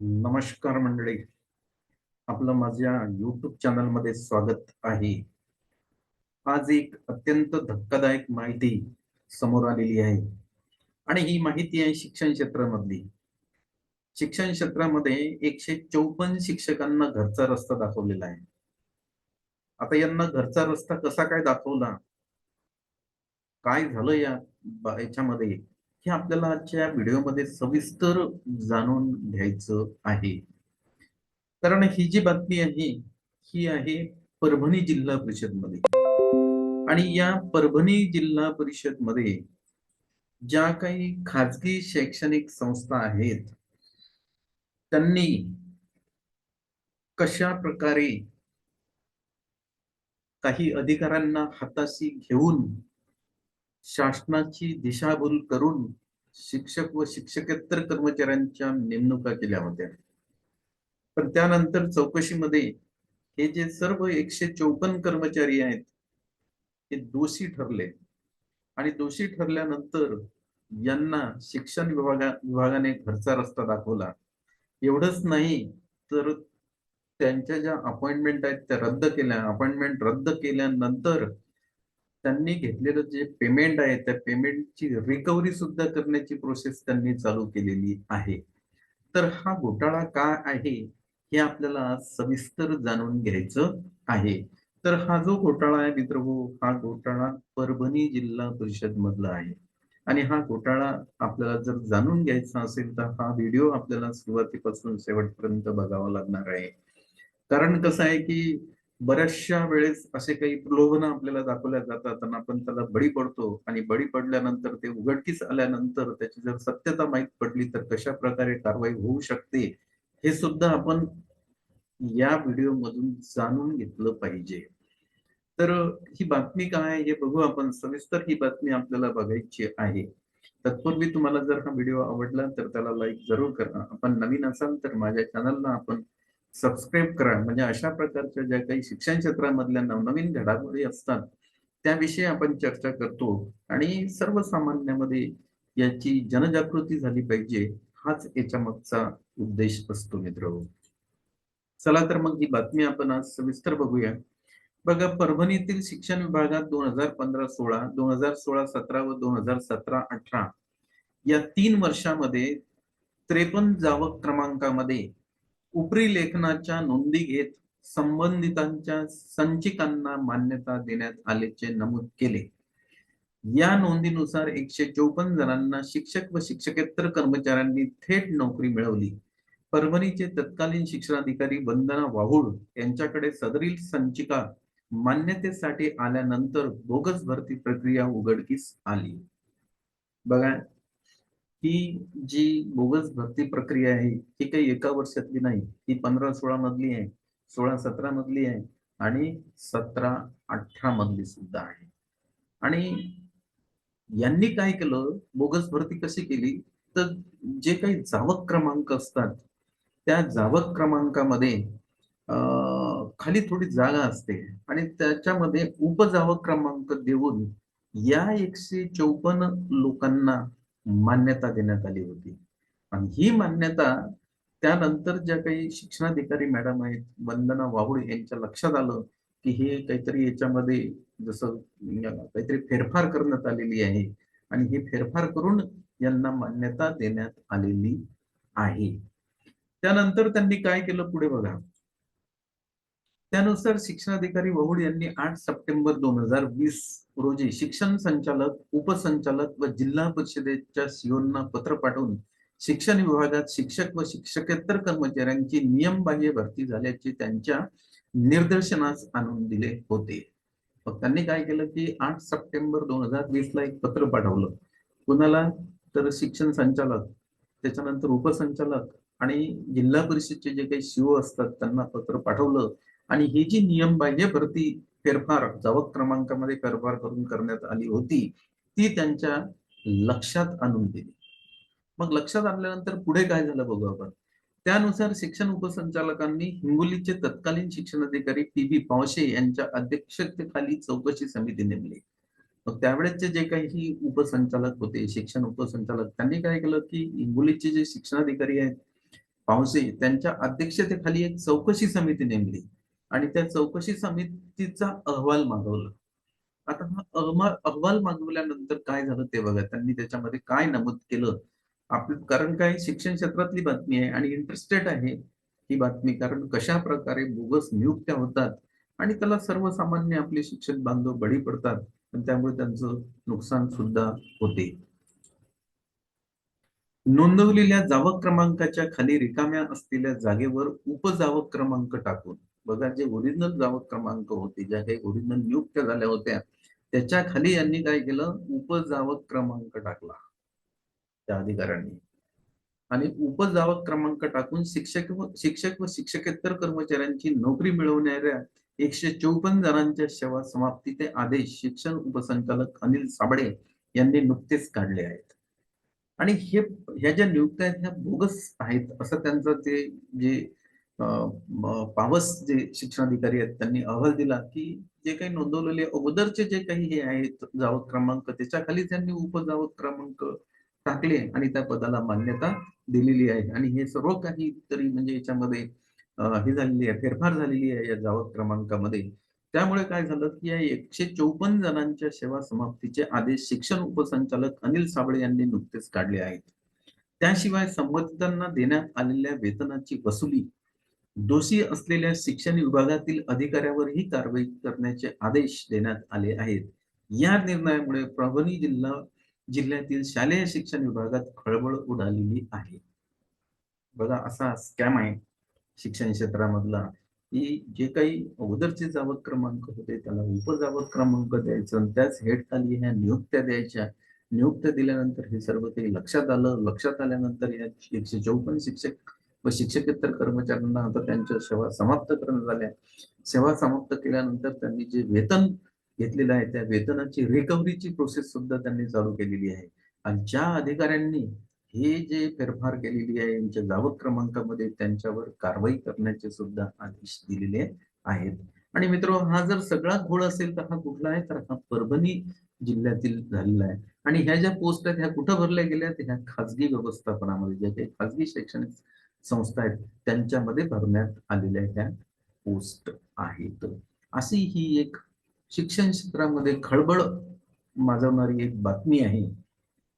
नमस्कार मंडळी. आपलं माझ्या युट्यूब चॅनलमध्ये स्वागत आहे. आज एक अत्यंत धक्कादायक माहिती समोर आलेली आहे. आणि ही माहिती आहे शिक्षण क्षेत्रामधली. शिक्षण क्षेत्रामध्ये एकशे चौपन्न शिक्षकांना घरचा रस्ता दाखवलेला आहे. आता यांना घरचा रस्ता कसा काय दाखवला? काय झालं या याच्यामध्ये? हे आपल्याला आजच्या व्हिडिओमध्ये सविस्तर जाणून घ्यायचं आहे. कारण ही जी बातमी आहे ही आहे परभणी जिल्हा परिषदमध्ये आणि या परभणी जिल्हा परिषदमध्ये ज्या काही खाजगी शैक्षणिक संस्था आहेत त्यांनी कशा प्रकारे काही अधिकाऱ्यांना हाताशी घेऊन शासनाची दिशाभूल करून शिक्षक व शिक्षकेतर कर्मचाऱ्यांच्या नेमणुका केल्या होत्या. पण त्यानंतर चौकशीमध्ये हे जे सर्व एकशे चौपन्न कर्मचारी आहेत ते दोषी ठरले. आणि दोषी ठरल्यानंतर यांना शिक्षण विभागा विभागाने घरचा रस्ता दाखवला. एवढंच नाही तर त्यांच्या ज्या अपॉइंटमेंट आहेत त्या रद्द केल्या. अपॉइंटमेंट रद्द केल्यानंतर त्यांनी घेतलेलं जे पेमेंट आहे त्या पेमेंटची रिकव्हरी सुद्धा करण्याची प्रोसेस त्यांनी चालू केलेली आहे. तर हा घोटाळा काय आहे हे आपल्याला सविस्तर जाणून घ्यायचं आहे. तर हा जो घोटाळा आहे मित्र हा घोटाळा परभणी जिल्हा परिषद मधला आहे. आणि हा घोटाळा आपल्याला जर जाणून घ्यायचा असेल तर हा व्हिडिओ आपल्याला सुरुवातीपासून शेवटपर्यंत बघावा लागणार आहे. कारण कसं आहे की बऱ्याचशा वेळेस असे काही प्रलोभन आपल्याला दाखवल्या जातात आणि आपण त्याला बळी पडतो आणि बळी पडल्यानंतर ते उघडकीस आल्यानंतर त्याची जर सत्यता माहीत पडली तर कशा प्रकारे कारवाई होऊ शकते हे सुद्धा आपण या व्हिडिओ मधून जाणून घेतलं पाहिजे. तर ही बातमी काय हे बघू आपण. सविस्तर ही बातमी आपल्याला बघायची आहे. तत्पूर्वी तुम्हाला जर हा व्हिडिओ आवडला तर त्याला लाईक जरूर करा. आपण नवीन असाल तर माझ्या चॅनलला आपण सबस्क्राईब करा. म्हणजे अशा प्रकारच्या ज्या काही शिक्षण क्षेत्रामधल्या नवनवीन घडामोडी असतात त्याविषयी आपण चर्चा करतो आणि सर्वसामान्यामध्ये याची जनजागृती झाली पाहिजे हाच याच्या मागचा उद्देश असतो मित्र. चला तर मग ही बातमी आपण आज सविस्तर बघूया. बघा परभणीतील शिक्षण विभागात दोन हजार पंधरा सोळा दोन हजार सोळा सतरा व दोन हजार सतरा अठरा या तीन वर्षामध्ये त्रेपन्न जावक क्रमांकामध्ये उपरी लेखनाच्या नोंदी घेत संबंधितांच्या संचिकांना मान्यता देण्यात आल्याचे नमूद केले. या नोंदीनुसार एकशे चौपन्न जणांना शिक्षक व शिक्षकेतर कर्मचाऱ्यांनी थेट नोकरी मिळवली. परभणीचे तत्कालीन शिक्षणाधिकारी वंदना वाहुळ यांच्याकडे सदरील संचिका मान्यतेसाठी आल्यानंतर बोगस भरती प्रक्रिया उघडकीस आली. बघा ही जी बोगस भरती प्रक्रिया आहे ही काही एका वर्षातली नाही ही पंधरा सोळा मधली आहे सोळा सतरा मधली आहे आणि सतरा अठरा मधली सुद्धा आहे. आणि यांनी काय केलं? बोगस भरती कशी केली? तर जे काही जावक क्रमांक असतात त्या जावक क्रमांकामध्ये खाली थोडी जागा असते आणि त्याच्यामध्ये उपजावक क्रमांक देऊन या एकशे चौपन्न लोकांना मान्यता देण्यात आली होती. आणि ही मान्यता त्यानंतर ज्या काही शिक्षणाधिकारी मॅडम आहेत वंदना वाहुळ यांच्या लक्षात आलं की हे काहीतरी याच्यामध्ये जसं काहीतरी फेरफार करण्यात आलेली आहे. आणि हे फेरफार करून यांना मान्यता देण्यात आलेली आहे. त्यानंतर त्यांनी काय केलं पुढे बघा. त्यानुसार शिक्षणाधिकारी वहुड यांनी आठ सप्टेंबर दोन हजार वीस रोजी शिक्षण संचालक उपसंचालक व जिल्हा परिषदेच्या सीओना पत्र पाठवून शिक्षण विभागात शिक्षक व शिक्षकेतर कर्मचाऱ्यांची नियमबाह्य भरती झाल्याचे त्यांच्या निर्दर्शनास आणून दिले होते. मग त्यांनी काय केलं की आठ सप्टेंबर दोन हजार वीस ला एक पत्र पाठवलं. कुणाला? तर शिक्षण संचालक त्याच्यानंतर उपसंचालक आणि जिल्हा परिषदचे जे काही शिव असतात त्यांना पत्र पाठवलं. आणि ही जी नियमबाह्य भरती फेरफार जवळ क्रमांकामध्ये फेरफार करून करण्यात आली होती ती त्यांच्या लक्षात आणून दिली. मग लक्षात आणल्यानंतर पुढे काय झालं बघू आपण. त्यानुसार शिक्षण उपसंचालकांनी हिंगोलीचे तत्कालीन शिक्षण अधिकारी पी बी पावशे यांच्या अध्यक्षतेखाली चौकशी समिती नेमली. मग त्यावेळेसचे जे काही उपसंचालक होते शिक्षण उपसंचालक त्यांनी काय केलं की हिंगोलीचे जे शिक्षणाधिकारी आहेत पावसे त्यांच्या अध्यक्षतेखाली एक चौकशी समिती नेमली. आणि त्या चौकशी समितीचा अहवाल मागवला. आता हा अहवाल अहवाल मागवल्यानंतर काय झालं ते बघा. त्यांनी त्याच्यामध्ये काय नमूद केलं? आपलं कारण काय? शिक्षण क्षेत्रातली बातमी आहे आणि इंटरेस्टेड आहे ही बातमी. कारण कशा प्रकारे बोगस नियुक्त्या होतात आणि त्याला सर्वसामान्य आपले शिक्षक बांधव बळी पडतात आणि त्यामुळे त्यांचं नुकसान सुद्धा होते. नोंदवलेल्या जावक क्रमांकाच्या खाली रिकाम्या असलेल्या जागेवर उपजावक क्रमांक टाकून. बघा जे ओरिजिनल जावक क्रमांक होते ज्या काही ओरिजिनल नियुक्त्या झाल्या होत्या त्याच्याखाली यांनी काय केलं? उपजावक क्रमांक टाकला. त्या अधिकाऱ्यांनी. आणि उपजावक क्रमांक टाकून शिक्षक व शिक्षक व शिक्षकेतर कर्मचाऱ्यांची नोकरी मिळवणाऱ्या एकशे चौपन्न जणांच्या सेवा समाप्तीचे आदेश शिक्षण उपसंचालक अनिल साबळे यांनी नुकतेच काढले आहेत. आणि हे ह्या ज्या नियुक्त्या आहेत ह्या बोगस आहेत असं त्यांचं ते जे पावस जे शिक्षणाधिकारी आहेत त्यांनी अहवाल दिला की जे काही नोंदवलेले अगोदरचे जे काही हे आहेत जावत क्रमांक त्याच्याखाली त्यांनी उपजावत क्रमांक टाकले आणि त्या पदाला मान्यता दिलेली आहे. आणि हे सर्व काही तरी म्हणजे याच्यामध्ये हे झालेली आहे फेरफार झालेली आहे या जावत क्रमांकामध्ये. त्यामुळे काय झालं की या एकशे चौपन्न जणांच्या सेवा समाप्तीचे आदेश शिक्षण उपसंचालक अनिल साबळे यांनी नुकतेच काढले आहेत. त्याशिवाय संबंधितांना देण्यात आलेल्या वेतनाची वसुली दोषी असलेल्या शिक्षण विभागातील अधिकाऱ्यावरही कारवाई करण्याचे आदेश देण्यात आले आहेत. या निर्णयामुळे परभणी जिल्हा जिल्ह्यातील शालेय शिक्षण विभागात खळबळ उडालेली आहे. बघा असा स्कॅम आहे शिक्षण क्षेत्रामधला. की जे काही अगोदरचे जावक क्रमांक होते त्याला उपजावक क्रमांक द्यायचं त्याच हेडखाली ह्या नियुक्त्या द्यायच्या. नियुक्त्या दिल्यानंतर हे सर्व काही लक्षात आलं. लक्षात आल्यानंतर या एकशे चौपन्न शिक्षक व शिक्षकेतर कर्मचाऱ्यांना आता त्यांच्या सेवा समाप्त करणं झाल्या. सेवा समाप्त केल्यानंतर त्यांनी जे वेतन घेतलेलं आहे त्या वेतनाची रिकव्हरीची प्रोसेस सुद्धा त्यांनी चालू केलेली आहे. आणि ज्या अधिकाऱ्यांनी हे जे फेरफार केलेली आहे यांच्या जावक क्रमांकामध्ये त्यांच्यावर कारवाई करण्याचे सुद्धा आदेश दिलेले आहेत. आणि मित्र हा जर सगळा घोळ असेल तर हा कुठला आहे? तर हा परभणी जिल्ह्यातील झालेला आहे. आणि ह्या ज्या पोस्ट आहेत ह्या कुठं भरल्या गेल्या ह्या खाजगी व्यवस्थापनामध्ये. ज्या काही खाजगी शैक्षणिक संस्था आहेत त्यांच्यामध्ये भरण्यात आलेल्या ह्या पोस्ट आहेत. अशी ही एक शिक्षण क्षेत्रामध्ये खळबळ माजवणारी एक बातमी आहे.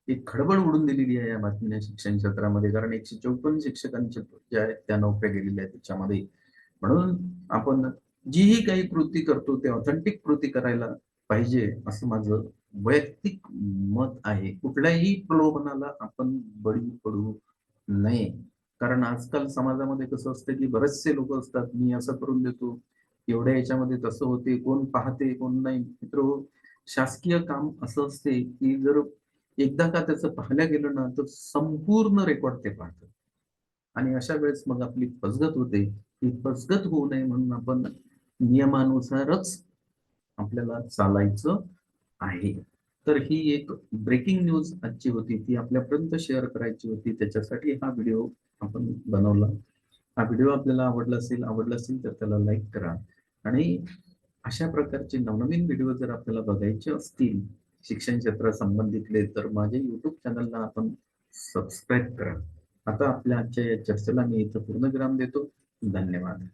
एक खळबळ उडून दिलेली आहे या बातमीने शिक्षण क्षेत्रामध्ये कारण एकशे चौपन्न शिक्षकांच्या ज्या आहेत त्या नोकऱ्या गेलेल्या आहेत त्याच्यामध्ये. म्हणून आपण जीही काही कृती करतो ते ऑथेंटिक कृती करायला पाहिजे असं माझं वैयक्तिक मत आहे. कुठल्याही प्रलोभनाला आपण बळी पडू नये. कारण आजकाल समाजामध्ये कसं असतं की बरेचसे लोक असतात मी असं करून देतो एवढ्या याच्यामध्ये तसं होते कोण पाहते कोण नाही. मित्र हो, शासकीय काम असं असते की जर एकदा का त्याचं पाहिल्या गेलं ना तर संपूर्ण रेकॉर्ड ते पाहतं आणि अशा वेळेस मग आपली फसगत होते. ही फसगत होऊ नये म्हणून आपण नियमानुसारच आपल्याला चालायचं आहे. तर ही एक ब्रेकिंग न्यूज आजची होती. ती आपल्यापर्यंत शेअर करायची होती. त्याच्यासाठी हा व्हिडिओ आपण बनवला. हा व्हिडिओ आपल्याला आवडला असेल आवडला असेल तर त्याला लाईक करा. आणि अशा प्रकारचे नवनवीन व्हिडिओ जर आपल्याला बघायचे असतील शिक्षण क्षेत्रा संबंधितले तर माझ्या युट्यूब चॅनलला आपण सबस्क्राईब करा. आता आपल्या आजच्या या चर्चेला मी इथं पूर्णविराम देतो. धन्यवाद.